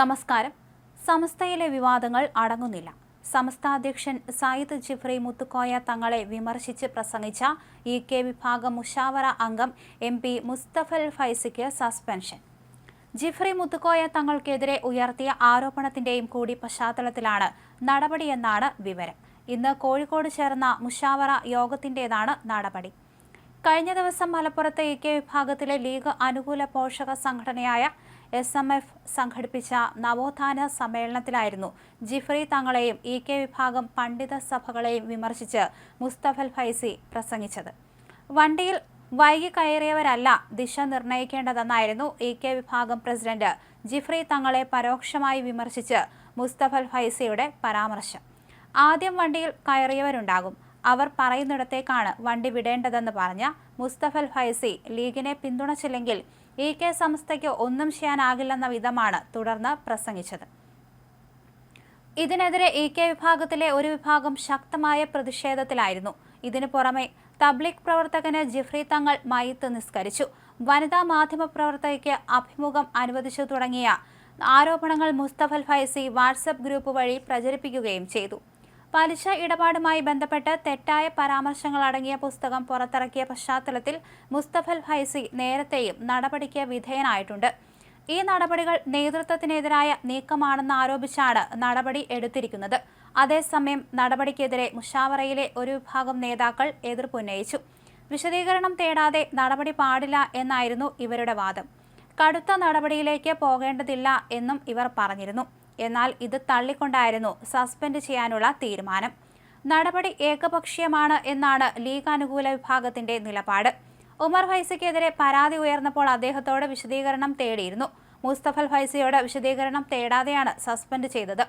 നമസ്കാരം. സമസ്തയിലെ വിവാദങ്ങൾ അടങ്ങുന്നില്ല. സമസ്ത അധ്യക്ഷൻ സായിദ് ജിഫ്രി മുത്തുക്കോയ തങ്ങളെ വിമർശിച്ച് പ്രസംഗിച്ച ഇ കെ വിഭാഗം മുഷാവറ അംഗം എം പി മുസ്തഫൽ ഫൈസിക്ക് സസ്പെൻഷൻ. ജിഫ്രി മുത്തുക്കോയ തങ്ങൾക്കെതിരെ ഉയർത്തിയ ആരോപണത്തിന്റെയും കൂടി പശ്ചാത്തലത്തിലാണ് നടപടിയെന്നാണ് വിവരം. ഇന്ന് കോഴിക്കോട് ചേർന്ന മുഷാവറ യോഗത്തിന്റേതാണ് നടപടി. കഴിഞ്ഞ ദിവസം മലപ്പുറത്തെ ഇ കെ വിഭാഗത്തിലെ ലീഗ് അനുകൂല പോഷക സംഘടനയായ എസ് എം എഫ് സംഘടിപ്പിച്ച നവോത്ഥാന സമ്മേളനത്തിലായിരുന്നു ജിഫ്രി തങ്ങളെയും ഇ കെ വിഭാഗം പണ്ഡിത സഭകളെയും വിമർശിച്ച് മുസ്തഫൽ ഫൈസി പ്രസംഗിച്ചത്. വണ്ടിയിൽ വൈകി കയറിയവരല്ല ദിശ നിർണയിക്കേണ്ടതെന്നായിരുന്നു ഇ കെ വിഭാഗം പ്രസിഡന്റ് ജിഫ്രി തങ്ങളെ പരോക്ഷമായി വിമർശിച്ച് മുസ്തഫൽ ഫൈസിയുടെ പരാമർശം. ആദ്യം വണ്ടിയിൽ കയറിയവരുണ്ടാകും. അവർ പറയുന്നിടത്തേക്കാണ് വണ്ടി വിടേണ്ടതെന്ന് പറഞ്ഞ മുസ്തഫൽ ഫൈസി ലീഗിനെ പിന്തുണച്ചില്ലെങ്കിൽ ഇ കെ സംസ്ഥയ്ക്ക് ഒന്നും ചെയ്യാനാകില്ലെന്ന വിധമാണ് തുടർന്ന് പ്രസംഗിച്ചത്. ഇതിനെതിരെ ഇ കെ വിഭാഗത്തിലെ ഒരു വിഭാഗം ശക്തമായ പ്രതിഷേധത്തിലായിരുന്നു. ഇതിനു പുറമെ തബ്ലിക് പ്രവർത്തകന് ജിഫ്രി തങ്ങൾ മയത്ത് നിസ്കരിച്ചു. വനിതാ മാധ്യമ പ്രവർത്തകയ്ക്ക് അഭിമുഖം അനുവദിച്ചു തുടങ്ങിയ ആരോപണങ്ങൾ മുസ്തഫൽ ഫൈസി വാട്സപ്പ് ഗ്രൂപ്പ് വഴി പ്രചരിപ്പിക്കുകയും ചെയ്തു. പലിശ ഇടപാടുമായി ബന്ധപ്പെട്ട് തെറ്റായ പരാമർശങ്ങൾ അടങ്ങിയ പുസ്തകം പുറത്തിറക്കിയ പശ്ചാത്തലത്തിൽ മുസ്തഫൽ ഫൈസി നേരത്തെയും നടപടിക്ക് വിധേയനായിട്ടുണ്ട്. ഈ നടപടികൾ നേതൃത്വത്തിനെതിരായ നീക്കമാണെന്ന് ആരോപിച്ചാണ് നടപടി എടുത്തിരിക്കുന്നത്. അതേസമയം നടപടിക്കെതിരെ മുഷാവറയിലെ ഒരു വിഭാഗം നേതാക്കൾ എതിർപ്പുന്നയിച്ചു വിശദീകരണം തേടാതെ നടപടി പാടില്ല എന്നായിരുന്നു ഇവരുടെ വാദം. കടുത്ത നടപടിയിലേക്ക് പോകേണ്ടതില്ല എന്നും ഇവർ പറഞ്ഞിരുന്നു. എന്നാൽ ഇത് തള്ളിക്കൊണ്ടായിരുന്നു സസ്പെൻഡ് ചെയ്യാനുള്ള തീരുമാനം. നടപടി ഏകപക്ഷീയമാണ് എന്നാണ് ലീഗ് അനുകൂല വിഭാഗത്തിന്റെ നിലപാട്. ഉമർ ഫൈസിക്കെതിരെ പരാതി ഉയർന്നപ്പോൾ അദ്ദേഹത്തോട് വിശദീകരണം തേടിയിരുന്നു. മുസ്തഫൽ ഫൈസിയോട് വിശദീകരണം തേടാതെയാണ് സസ്പെൻഡ് ചെയ്തത്.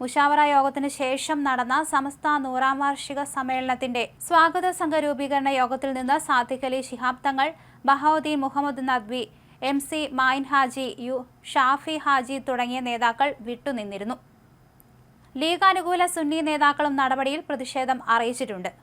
മുഷാവറ യോഗത്തിന് ശേഷം നടന്ന സമസ്ത നൂറാം വാർഷിക സമ്മേളനത്തിന്റെ സ്വാഗത സംഘ രൂപീകരണ യോഗത്തിൽ നിന്ന് Sadiq Shihab Thangal Bahauddeen Muhammad Nadvi M C Mayin Haji U Shafi Haji തുടങ്ങിയ നേതാക്കൾ വിട്ടുനിന്നിരുന്നു. ലീഗാനുകൂല സുന്നി നേതാക്കളും നടപടിയിൽ പ്രതിഷേധം അറിയിച്ചിട്ടുണ്ട്.